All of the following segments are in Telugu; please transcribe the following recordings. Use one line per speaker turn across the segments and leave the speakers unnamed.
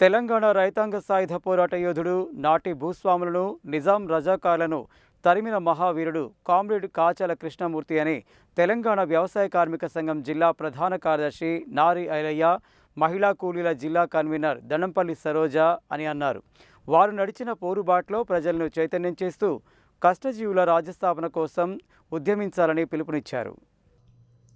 తెలంగాణ రైతాంగ సాయుధ పోరాట యోధుడు నాటి భూస్వాములను నిజాం రజాకార్లను తరిమిన మహావీరుడు కామ్రేడ్ కాచల కృష్ణమూర్తి అని తెలంగాణ వ్యవసాయ కార్మిక సంఘం జిల్లా ప్రధాన కార్యదర్శి నారి ఐలయ్య మహిళా కూలీల జిల్లా కన్వీనర్ దండంపల్లి సరోజ అని అన్నారు. వారు నడిచిన పోరుబాట్లో ప్రజలను చైతన్యం చేస్తూ కష్టజీవుల రాజ్యస్థాపన కోసం ఉద్యమించాలని పిలుపునిచ్చారు.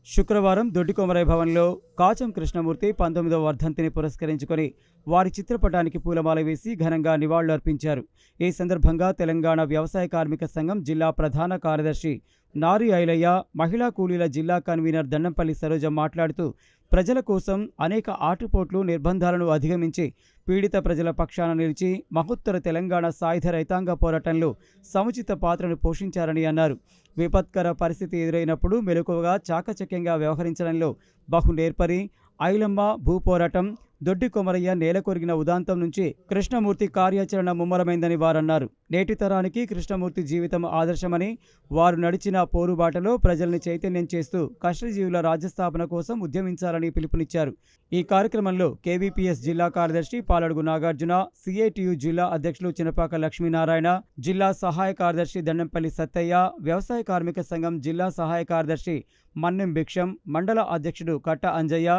శుక్రవారం దొడ్డికొమరై భవన్లో కాచం కృష్ణమూర్తి పంతొమ్మిదవ వర్ధంతిని పురస్కరించుకొని వారి చిత్రపటానికి పూలమాల వేసి ఘనంగా నివాళులర్పించారు. ఈ సందర్భంగా తెలంగాణ వ్యవసాయ కార్మిక సంఘం జిల్లా ప్రధాన కార్యదర్శి నారి ఐలయ్య మహిళా కూలీల జిల్లా కన్వీనర్ దండంపల్లి సరోజ మాట్లాడుతూ ప్రజల కోసం అనేక ఆటుపోట్లు నిర్బంధాలను అధిగమించి పీడిత ప్రజల పక్షాన నిలిచి మహోత్తర తెలంగాణ సాయుధ రైతాంగ పోరాటంలో సముచిత పాత్రను పోషించారని అన్నారు. విపత్కర పరిస్థితి ఎదురైనప్పుడు మెలకువగా చాకచక్యంగా వ్యవహరించడంలో బహు నేర్పరి ఐలమ్మ భూపోరాటం దొడ్డి కొమరయ్య నేలకొరిగిన ఉదాంతం నుంచి కృష్ణమూర్తి కార్యాచరణ ముమ్మరమైందని వారన్నారు. నేటి తరానికి కృష్ణమూర్తి జీవితం ఆదర్శమని వారు నడిచిన పోరుబాటలో ప్రజల్ని చైతన్యం చేస్తూ కష్టజీవుల రాజ్యస్థాపన కోసం ఉద్యమించాలని పిలుపునిచ్చారు. ఈ కార్యక్రమంలో కేవీపీఎస్ జిల్లా కార్యదర్శి పాలడుగు నాగార్జున సిఐటియు జిల్లా అధ్యక్షులు చినపాక లక్ష్మీనారాయణ జిల్లా సహాయ కార్యదర్శి దండంపల్లి సత్తయ్య వ్యవసాయ కార్మిక సంఘం జిల్లా సహాయ కార్యదర్శి మన్నెం భిక్షం మండల అధ్యక్షుడు కట్ట అంజయ్య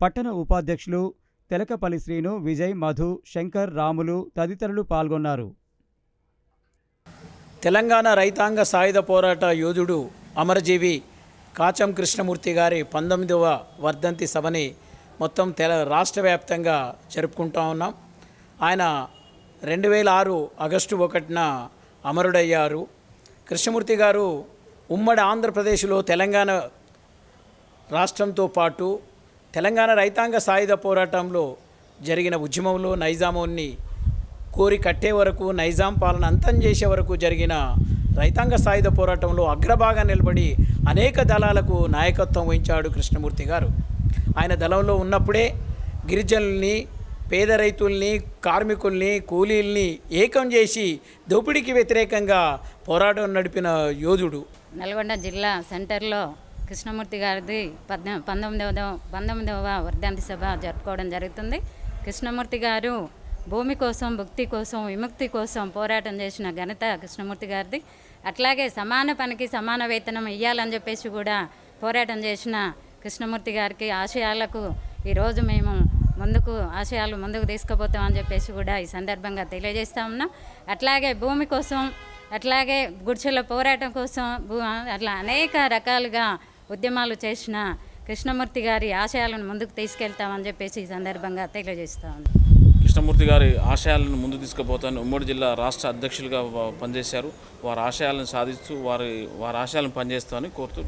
పట్టణ ఉపాధ్యక్షులు తెలకపల్లి శ్రీను విజయ్ మధు శంకర్ రాములు తదితరులు పాల్గొన్నారు.
తెలంగాణ రైతాంగ సాయుధ పోరాట యోధుడు అమరజీవి కాచం కృష్ణమూర్తి గారి పంతొమ్మిదవ వర్ధంతి సభని మొత్తం తెల రాష్ట్ర వ్యాప్తంగా జరుపుకుంటా ఉన్నాం. ఆయన రెండు వేల ఆరు ఆగస్టు ఒకటిన అమరుడయ్యారు. కృష్ణమూర్తి గారు ఉమ్మడి ఆంధ్రప్రదేశ్లో తెలంగాణ రాష్ట్రంతో పాటు తెలంగాణ రైతాంగ సాయుధ పోరాటంలో జరిగిన ఉద్యమంలో నైజాముని కోరి కట్టే వరకు నైజాం పాలన అంతం చేసే వరకు జరిగిన రైతాంగ సాయుధ పోరాటంలో అగ్రభాగా నిలబడి అనేక దళాలకు నాయకత్వం వహించాడు కృష్ణమూర్తి గారు. ఆయన దళంలో ఉన్నప్పుడే గిరిజనుల్ని పేద రైతుల్ని కార్మికుల్ని కూలీల్ని ఏకం చేసి దోపిడీకి వ్యతిరేకంగా పోరాటం నడిపిన యోధుడు.
నల్గొండ జిల్లా సెంటర్లో కృష్ణమూర్తి గారిది పద్న పంతొమ్మిదవ పంతొమ్మిదవ వర్ధంతి సభ జరుపుకోవడం జరుగుతుంది. కృష్ణమూర్తి గారు భూమి కోసం భుక్తి కోసం విముక్తి కోసం పోరాటం చేసిన ఘనత కృష్ణమూర్తి గారిది. అట్లాగే సమాన పనికి సమాన వేతనం ఇవ్వాలని చెప్పేసి కూడా పోరాటం చేసిన కృష్ణమూర్తి గారికి ఆశయాలకు ఈరోజు మేము ముందుకు ఆశయాలు ముందుకు తీసుకుపోతామని చెప్పేసి కూడా ఈ సందర్భంగా తెలియజేస్తా ఉన్నాం. అట్లాగే భూమి కోసం అట్లాగే గుడిసెల పోరాటం కోసం భూ అట్లా అనేక రకాలుగా ఉద్యమాలు చేసిన కృష్ణమూర్తి గారి ఆశయాలను ముందుకు తీసుకెళ్తామని చెప్పేసి ఈ సందర్భంగా తెలియజేస్తా
కృష్ణమూర్తి గారి ఆశయాలను ముందు తీసుకుపోతాను. ఉమ్మడి జిల్లా రాష్ట్ర అధ్యక్షులుగా పనిచేశారు. వారి ఆశయాలను సాధిస్తూ వారి వారి ఆశయాలను పనిచేస్తామని కోరుతూ